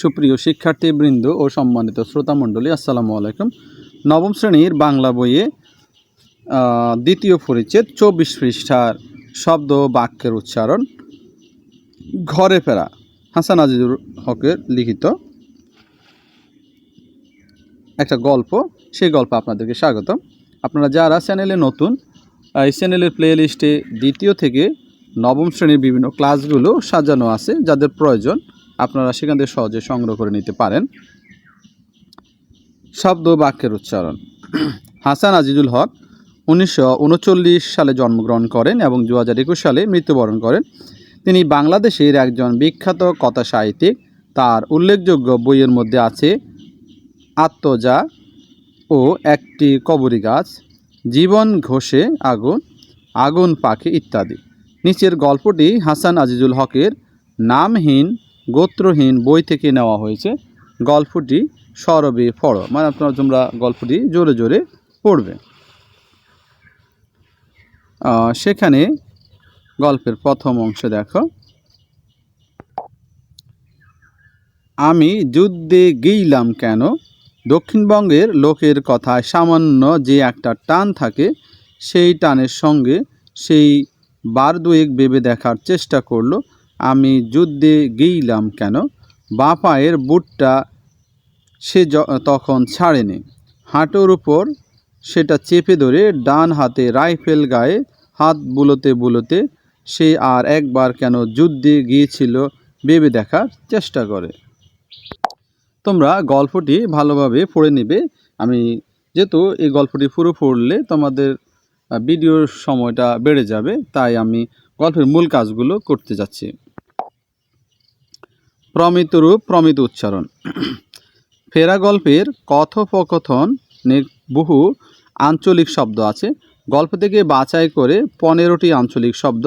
সুপ্রিয় শিক্ষার্থীবৃন্দ ও সম্মানিত শ্রোতামণ্ডলী, আসসালামু আলাইকুম। নবম শ্রেণির বাংলা বইয়ে দ্বিতীয় পরিচ্ছেদ চব্বিশ পৃষ্ঠার শব্দ বাক্যের উচ্চারণ, ঘরে ফেরা, হাসান আজিজুর হকের লিখিত একটা গল্প। সেই গল্প আপনাদেরকে স্বাগতম। আপনারা যারা চ্যানেলে নতুন, এই চ্যানেলের প্লে লিস্টে দ্বিতীয় থেকে নবম শ্রেণির বিভিন্ন ক্লাসগুলো সাজানো আছে, যাদের প্রয়োজন আপনারা সেখান থেকে সহজে সংগ্রহ করে নিতে পারেন। শব্দ বাক্যের উচ্চারণ। হাসান আজিজুল হক উনিশশো উনচল্লিশ সালে জন্মগ্রহণ করেন এবং দু হাজার একুশ সালে মৃত্যুবরণ করেন। তিনি বাংলাদেশের একজন বিখ্যাত কথা সাহিত্যিক। তার উল্লেখযোগ্য বইয়ের মধ্যে আছে, আত্মজা ও একটি কবরী গাছ, জীবন ঘষে আগুন আগুন পাখি ইত্যাদি। নিচের গল্পটি হাসান আজিজুল হকের নামহীন গোত্রহীন বই থেকে নেওয়া হয়েছে। গল্পটি সরবে পড়ো। মানে আপনারা তোমরা গল্পটি জোরে জোরে পড়বে। সেখানে গল্পের প্রথম অংশ দেখো। আমি যুদ্ধে গেইলাম কেন? দক্ষিণবঙ্গের লোকের কথায় সামান্য যে একটা টান থাকে, সেই টানের সঙ্গে সেই বার দুয়েক ভেবে দেখার চেষ্টা করল। আমি যুদ্ধে গেইলাম কেন? বাঁ পায়ের বুটটা সে তখন ছাড়েনি। হাঁটুর উপর সেটা চেপে ধরে ডান হাতে রাইফেল গায়ে হাত বুলোতে বুলোতে সে আর একবার কেন যুদ্ধে গিয়েছিল ভেবে দেখার চেষ্টা করে। তোমরা গল্পটি ভালোভাবে পড়ে নেবে। আমি যেহেতু এই গল্পটি পুরো পড়লে তোমাদের ভিডিওর সময়টা বেড়ে যাবে, তাই আমি গল্পের মূল কাজগুলো করতে যাচ্ছি। প্রমিত রূপ প্রমিত উচ্চারণ। ফেরা গল্পের কথোপকথন বহু আঞ্চলিক শব্দ আছে। গল্প থেকে বাছাই করে পনেরোটি আঞ্চলিক শব্দ।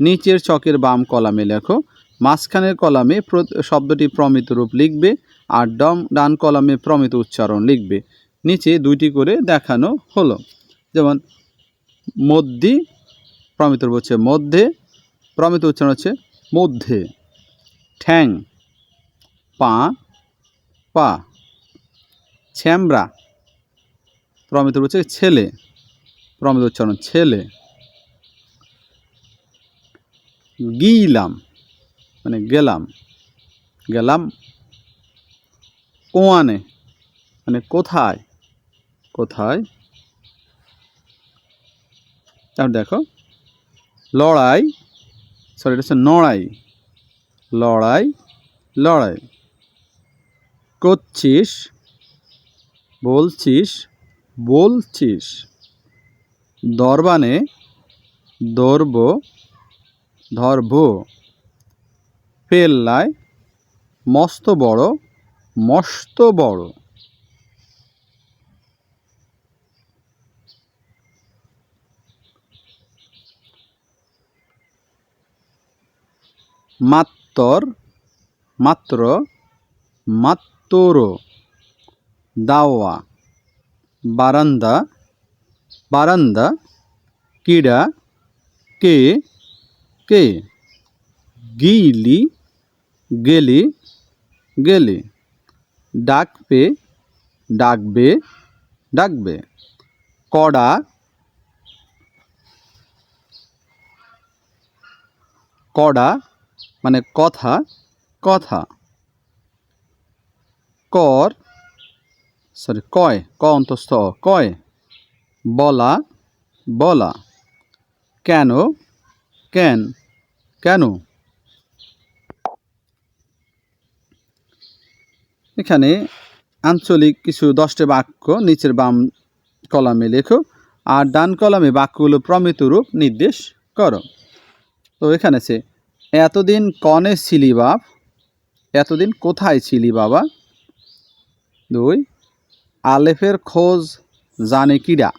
নিচের চকের বাম কলামে লেখো, মাঝখানের কলামে শব্দটি প্রমিত রূপ লিখবে আর ডম, ডান কলামে প্রমিত উচ্চারণ লিখবে। নিচে দুইটি করে দেখানো হলো। যেমন, মধ্যি প্রমিত রূপ হচ্ছে মধ্যে, প্রমিত উচ্চারণ হচ্ছে মধ্যে। ঠ্যাং পা পা ছ্যামরা প্রমিত হচ্ছে ছেলে, প্রমিত উচ্চারণ ছেলে, গিলাম মানে গেলাম গেলাম, কোয়ানে মানে কোথায় কোথায় তারপর দেখো, লড়াই সরি এটা হচ্ছে নড়াই, লড়াই লড়াই করছিস বলছিস বলছিস। দরবানে দরব ধরব। পেল্লায় মস্ত বড় মস্ত বড়। মাত্তর মাত্র মাত্তর দাওয়া বারান্দা বারান্দা কিডা কে কে গিলি গেলি গেলি ডাকবে ডাকবে ডাকবে কড়া কড়া মানে কথা কথা কর সরি কয়, ক অন্তস্থ, কয়, বলা বলা, কেন কেন কেন? এখানে আঞ্চলিক কিছু দশটি বাক্য নিচের বাম কলামে লেখো, আর ডান কলামে বাক্যগুলো প্রমিত রূপ নির্দেশ করো। তো এখানে সে এতদিন কনে ছিলি বাপ? এতদিন কোথায় ছিলি বাবা? দুই, আলেফের খোঁজ জানে কিডা?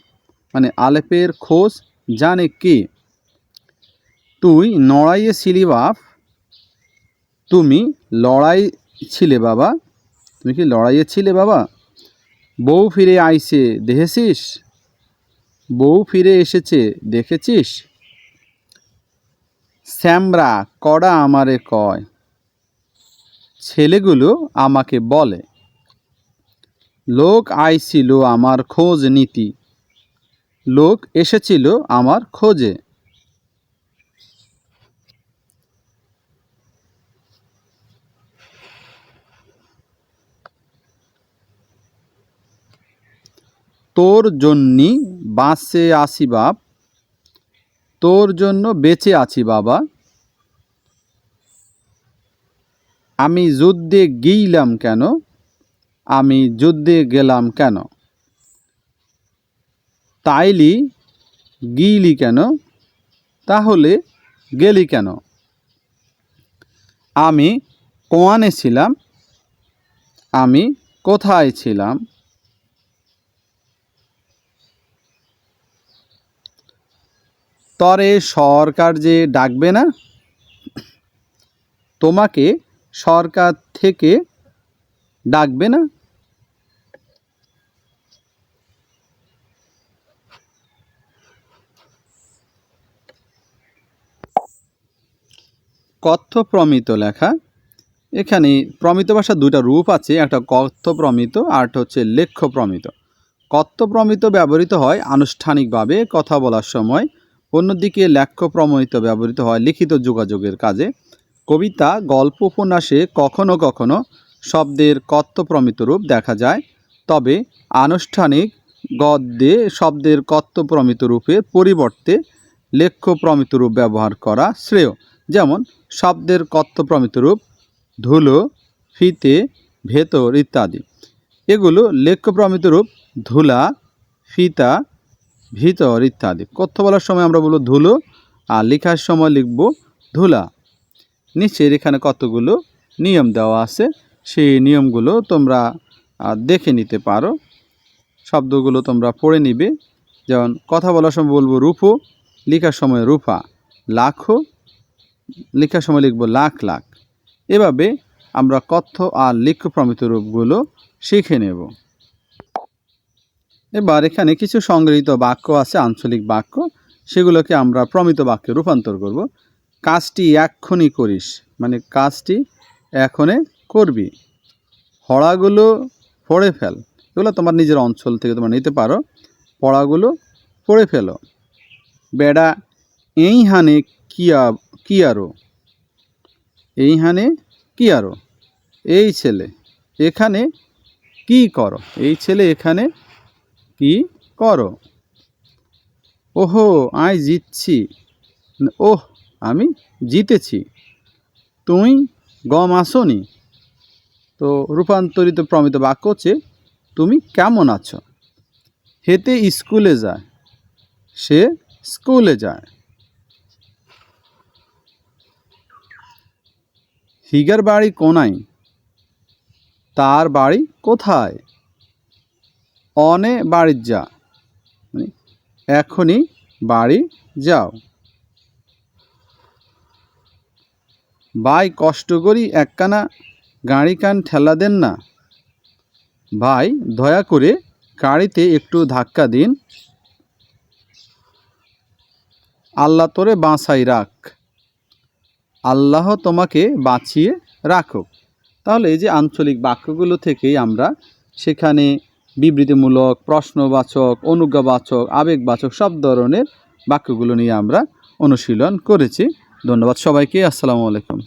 মানে আলেফের খোঁজ জানে কে? তুই নড়াইয়ে ছিলি বাপ। তুমি লড়াই ছিলে বাবা। তুমি কি লড়াইয়ে ছিলে বাবা? বউ ফিরে আইছে, দেখেছিস? বউ ফিরে এসেছে, দেখেছিস? শ্যামরা কড়া আমারে কয়। ছেলেগুলো আমাকে বলে। লোক আইছিল আমার খোঁজ নীতি। লোক এসেছিল আমার খোঁজে। তোর জন্যি বাঁচে আসি বাপ। তোর জন্য বেঁচে আছি বাবা। আমি যুদ্ধে গিয়েলাম কেন? আমি যুদ্ধে গেলাম কেন? তাইলি গিলি কেন? তাহলে গেলি কেন? আমি কোয়ানে ছিলাম? আমি কোথায় ছিলাম? তরে সরকার যে ডাকবে না? তোমাকে সরকার থেকে ডাকবে না? কথ্য প্রমিত লেখা। এখানে প্রমিত ভাষার দুইটা রূপ আছে, একটা কথ্য প্রমিত আর একটা হচ্ছে লেখ্য প্রমিত কথ্য প্রমিত ব্যবহৃত হয় আনুষ্ঠানিকভাবে কথা বলার সময়। অন্যদিকে লেখ্য প্রমিত ব্যবহৃত হয় লিখিত যোগাযোগের কাজে। কবিতা, গল্প, উপন্যাসে কখনো কখনো শব্দের কথ্য প্রমিত রূপ দেখা যায়। তবে আনুষ্ঠানিক গদ্যে শব্দের কথ্য প্রমিত রূপের পরিবর্তে লেখ্য প্রমিত রূপ ব্যবহার করা শ্রেয়। যেমন শব্দের কথ্য প্রমিত রূপ, ধুলো, ফিতে, ভেতর ইত্যাদি। এগুলো লেখ্য প্রমিত রূপ, ধুলা, ফিতা, ভিতর ইত্যাদি। কথ্য বলার সময় আমরা বলব ধুলো, আর লেখার সময় লিখব ধুলা। নিচের এখানে কতগুলো নিয়ম দেওয়া আছে, সেই নিয়মগুলো তোমরা দেখে নিতে পারো। শব্দগুলো তোমরা পড়ে নিবে। যেমন, কথা বলার সময় বলব রূপো, লেখার সময় রূপা। লাখো লেখার সময় লিখব লাখ লাখ। এভাবে আমরা কথ্য আর লিখ্য প্রমিত রূপগুলো শিখে নেব। এবার এখানে কিছু সংগৃহীত বাক্য আছে, আঞ্চলিক বাক্য। সেগুলোকে আমরা প্রমিত বাক্যে রূপান্তর করব। কাজটি এক্ষুনি করিস মানে কাজটি এখনে করবি। হড়াগুলো পড়ে ফেল। এগুলো তোমার নিজের অঞ্চল থেকে তোমরা নিতে পারো। পড়াগুলো পড়ে ফেলো। বেড়া এই হানে কি আ- কি আরও? এই হানে কি আরও? এই ছেলে, এখানে কি করো? এই ছেলে এখানে কি করো? ওহো, আয় জিতছি। ওহ, আমি জিতেছি। তুই গম আসনি। তো রূপান্তরিত প্রমিত বাক্য হচ্ছে, তুমি কেমন আছো? হেতে স্কুলে যায়। সে স্কুলে যায়। হিগার বাড়ি কোনায়? তার বাড়ি কোথায়? অনে বাড়ি যা। মানে এখনই বাড়ি যাও। ভাই, কষ্ট করি একখানা গাড়ি কান ঠেলা দেন না। ভাই, দয়া করে গাড়িতে একটু ধাক্কা দিন। আল্লাহ তোরে বাঁচাই রাখ। আল্লাহ তোমাকে বাঁচিয়ে রাখো তাহলে এই যে আঞ্চলিক বাক্যগুলো থেকেই আমরা সেখানে বিবৃতিমূলক, প্রশ্নবাচক, অনুজ্ঞাবাচক, আবেগবাচক সব ধরনের বাক্যগুলো নিয়ে আমরা অনুশীলন করেছি। ধন্যবাদ সবাইকে। আসসালামু আলাইকুম।